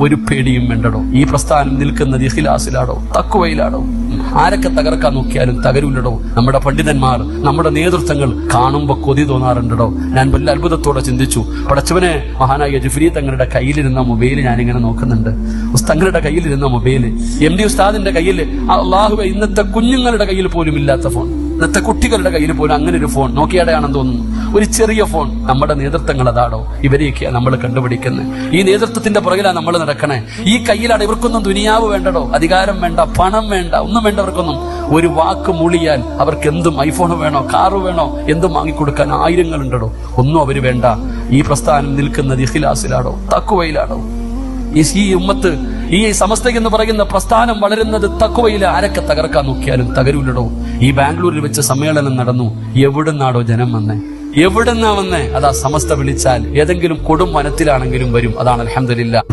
ഒരു പേടിയും വേണ്ടടോ? ഈ പ്രസ്ഥാനം നിൽക്കുന്നത് ഇഖിലാസിലാടോ തക്കുവയിലാടോ ആരൊക്കെ തകർക്കാൻ നോക്കിയാലും തകരൂലടോ? നമ്മുടെ പണ്ഡിതന്മാർ നമ്മുടെ നേതൃത്വങ്ങൾ കാണുമ്പോ കൊതി തോന്നാറുണ്ടടോ? ഞാൻ വലിയ അത്ഭുതത്തോടെ ചിന്തിച്ചു. പടച്ചവനെ മഹാനായ ജുഫ്രി തങ്ങളുടെ കയ്യിലിരുന്ന മൊബൈൽ ഞാനിങ്ങനെ നോക്കുന്നുണ്ട്. തങ്ങളുടെ കയ്യിലിരുന്ന മൊബൈൽ എം ഡി ഉസ്താദിന്റെ കയ്യിൽ അള്ളാഹു ഇന്നത്തെ കുഞ്ഞുങ്ങളുടെ കയ്യിൽ പോലും ഇല്ലാത്ത ഫോൺ. ഇന്നത്തെ കുട്ടികളുടെ കയ്യിൽ പോലും അങ്ങനെ ഒരു ഫോൺ. നോക്കിയാടെയാണെന്ന് തോന്നുന്നു. ഒരു ചെറിയ ഫോൺ. നമ്മുടെ നേതൃത്വങ്ങൾ അതാണോ ഇവരെയൊക്കെയാണ് നമ്മൾ കണ്ടുപിടിക്കുന്നത്? ഈ നേതൃത്വത്തിന്റെ പുറകിലാണ് നമ്മൾ നടക്കണേ. ഈ കയ്യിലാണ് ഇവർക്കൊന്നും ദുനിയാവ് വേണ്ടടോ? അധികാരം വേണ്ട പണം വേണ്ട ഒന്നും വേണ്ട അവർക്കൊന്നും ഒരു വാക്ക് മൂളിയാൽ അവർക്ക് എന്തും ഐഫോൺ വേണോ കാറ് വേണോ എന്തും വാങ്ങിക്കൊടുക്കാൻ ആയിരങ്ങൾ ഉണ്ടടോ ഒന്നും അവർ വേണ്ട. ഈ പ്രസ്ഥാനം നിൽക്കുന്നത് ഇഹിലാസിലാണോ തക്കുവയിലാണോ ഈ ഉമ്മത്ത് ഈ സമസ്ത എന്ന് പറയുന്ന പ്രസ്ഥാനം വളരുന്നത് തക്കുവയിൽ ആരൊക്കെ തകർക്കാൻ നോക്കിയാലും തകരൂലടോ? ഈ ബാംഗ്ലൂരിൽ വെച്ച സമ്മേളനം നടന്നു. എവിടുന്നാടോ ജനം വന്നേ? എവിടുന്നാ വന്നേ? അതാ സമസ്ത വിളിച്ചാൽ ഏതെങ്കിലും കൊടും വനത്തിലാണെങ്കിലും വരും. അതാണ് അലഹമില്ല